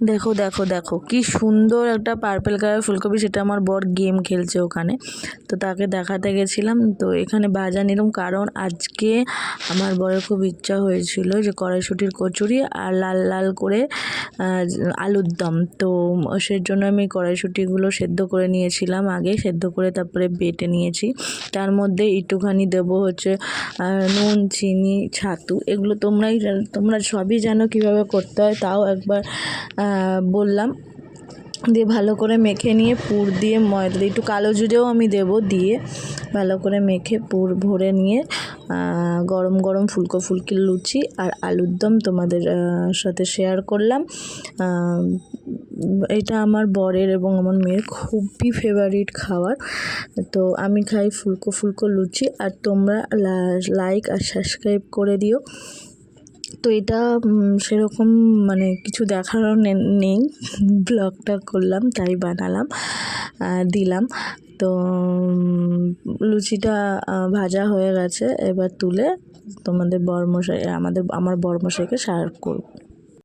দেখো দেখো দেখো, কি সুন্দর একটা পার্পেল কালার ফুলকপি, সেটা আমার বর গেম খেলছে ওখানে। তো তাকে দেখাতে গেছিলাম, তো এখানে ভাজা নিলাম, কারণ আজকে আমার বরের খুব ইচ্ছা হয়েছিল যে কড়াইশুটির কচুরি আর লাল লাল করে আলুর দম। তো সেই জন্য আমি কড়াইশুটিগুলো সেদ্ধ করে নিয়েছিলাম আগে, সেদ্ধ করে তারপরে বেটে নিয়েছি। তার মধ্যে একটুখানি দেবো হচ্ছে নুন, চিনি, ছাতু, এগুলো তোমরাই তোমরা সবই জানো কীভাবে করতে হয়, তাও একবার বললাম দিয়ে ভালো করে মেখে নিয়ে পুর দিয়ে ময়দা একটু কালো জিরেও আমি দেব দিয়ে ভালো করে মেখে পুর ভরে নিয়ে গরম গরম ফুলকো ফুলকি লুচি আর আলুর দম তোমাদের সাথে শেয়ার করলাম। এটা আমার বরের এবং আমার মেয়ের খুবই ফেভারিট খাবার। তো আমি খাই ফুলকো ফুলকো লুচি আর তোমরা লাইক আর সাবস্ক্রাইব করে দিও। তো এটা সেরকম মানে কিছু দেখারও নেই। ব্লগটা করলাম, তাই বানালাম দিলাম। তো লুচিটা ভাজা হয়ে গেছে। এবার তুলে তোমাদের বরমশাই, আমাদের, আমার বরমশাইকে সার্ভ করব।